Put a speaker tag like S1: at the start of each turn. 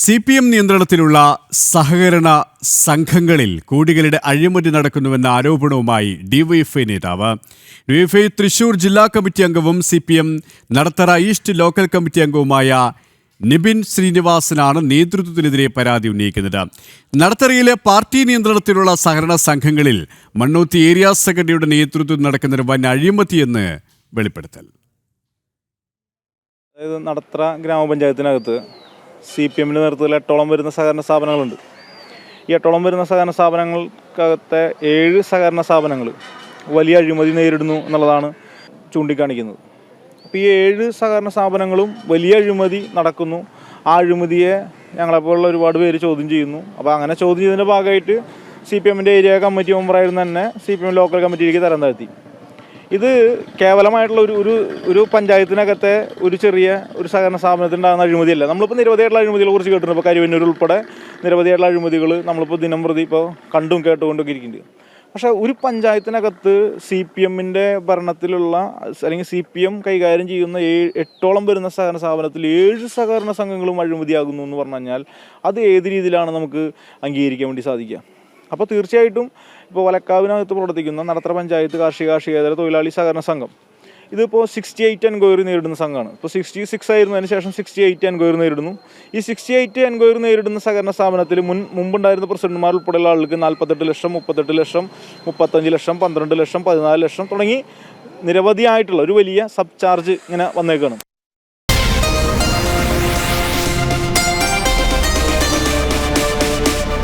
S1: C P M നിയന്ത്രണത്തിലുള്ള സഹകരണ സംഘങ്ങളിൽ കൂടികളുടെ അഴിമതി നടക്കുന്നുവെന്ന ആരോപണവുമായി ഡിവൈഎഫ്ഐ നേതാവ്. ഡിവൈഎഫ്ഐ തൃശൂർ ജില്ലാ കമ്മിറ്റി അംഗവും C P M Nadathara east local committee അംഗവുമായ നിബിൻ ശ്രീനിവാസനാണ് നേതൃത്വത്തിനെതിരെ പരാതി ഉന്നയിക്കുന്നത്. നടത്തറയിലെ പാർട്ടി നിയന്ത്രണത്തിലുള്ള സഹകരണ സംഘങ്ങളിൽ മണ്ണൂത്തി ഏരിയ സെക്രട്ടറിയുടെ നേതൃത്വത്തിൽ നടക്കുന്ന വൻ അഴിമതിയെന്ന് വെളിപ്പെടുത്തൽ.
S2: അതായത് നടത്ര ഗ്രാമപഞ്ചായത്തിനകത്ത് സി പി എമ്മിന്റെ നേതൃത്വത്തിൽ എട്ടോളം വരുന്ന സഹകരണ സ്ഥാപനങ്ങളുണ്ട്. ഈ എട്ടോളം വരുന്ന സഹകരണ സ്ഥാപനങ്ങൾക്കകത്തെ ഏഴ് സഹകരണ സ്ഥാപനങ്ങൾ വലിയ അഴിമതി നേരിടുന്നു എന്നുള്ളതാണ് ചൂണ്ടിക്കാണിക്കുന്നത്. അപ്പോൾ ഈ ഏഴ് സഹകരണ സ്ഥാപനങ്ങളും വലിയ അഴിമതി നടക്കുന്നു. ആ അഴിമതിയെ ഞങ്ങളെപ്പോലുള്ള ഒരുപാട് പേര് ചോദ്യം ചെയ്യുന്നു. അപ്പോൾ അങ്ങനെ ചോദ്യം ചെയ്തതിന്റെ ഭാഗമായിട്ട് സി പി എമ്മിന്റെ ഏരിയ കമ്മിറ്റി മെമ്പറായിരുന്നു തന്നെ സി പി എം ലോക്കൽ കമ്മിറ്റിയിലേക്ക് തരം താഴ്ത്തി. ഇത് കേവലമായിട്ടുള്ള ഒരു ഒരു ഒരു പഞ്ചായത്തിനകത്തെ ഒരു ചെറിയ ഒരു സഹകരണ സ്ഥാപനത്തിനുണ്ടാകുന്ന അഴിമതിയല്ല. നമ്മളിപ്പോൾ നിരവധിയായിട്ടുള്ള അഴിമതികളെ കുറിച്ച് കേട്ടിട്ടുണ്ട്. ഇപ്പോൾ കരുവന്നൂർ ഉൾപ്പെടെ നിരവധിയായിട്ടുള്ള അഴിമതികൾ നമ്മളിപ്പോൾ ദിനം പ്രതി ഇപ്പോൾ കണ്ടും കേട്ടുകൊണ്ടൊക്കെ ഇരിക്കുന്നുണ്ട് പക്ഷേ ഒരു പഞ്ചായത്തിനകത്ത് സി പി എമ്മിന്റെ ഭരണത്തിലുള്ള അല്ലെങ്കിൽ സി പി എം കൈകാര്യം ചെയ്യുന്ന ഏഴ് എട്ടോളം വരുന്ന സഹകരണ സ്ഥാപനത്തിൽ ഏഴ് സഹകരണ സംഘങ്ങളും അഴിമതിയാകുന്നു എന്ന് പറഞ്ഞു കഴിഞ്ഞാൽ അത് ഏത് രീതിയിലാണ് നമുക്ക് അംഗീകരിക്കാൻ വേണ്ടി സാധിക്കുക? അപ്പോൾ തീർച്ചയായിട്ടും ഇപ്പോൾ വലക്കാവിനകത്ത് പ്രവർത്തിക്കുന്ന നടത്തറ പഞ്ചായത്ത് കാർഷിക കാർഷികേതര തൊഴിലാളി സഹകരണ സംഘം. ഇതിപ്പോൾ സിക്സ്റ്റി എയ്റ്റ് എൻക്വയറി നേരിടുന്ന സംഘമാണ് ഇപ്പോൾ സിക്സ്റ്റി സിക്സ് ആയിരുന്നതിന് ശേഷം സിക്സ്റ്റി എയ്റ്റ് എൻക്വയറി നേരിടുന്നു. ഈ സിക്സ്റ്റി എയ്റ്റ് എൻക്വയറി നേരിടുന്ന സഹകരണ സ്ഥാപനത്തിൽ മുൻ മുമ്പുണ്ടായിരുന്ന പ്രസിഡന്റുമാർ ഉൾപ്പെടെയുള്ള ആളുകൾക്ക് നാൽപ്പത്തെട്ട് ലക്ഷം മുപ്പത്തെട്ട് ലക്ഷം മുപ്പത്തഞ്ച് ലക്ഷം പന്ത്രണ്ട് ലക്ഷം പതിനാല് ലക്ഷം തുടങ്ങി നിരവധിയായിട്ടുള്ള ഒരു വലിയ സബ് ചാർജ് ഇങ്ങനെ വന്നേക്കാണ്.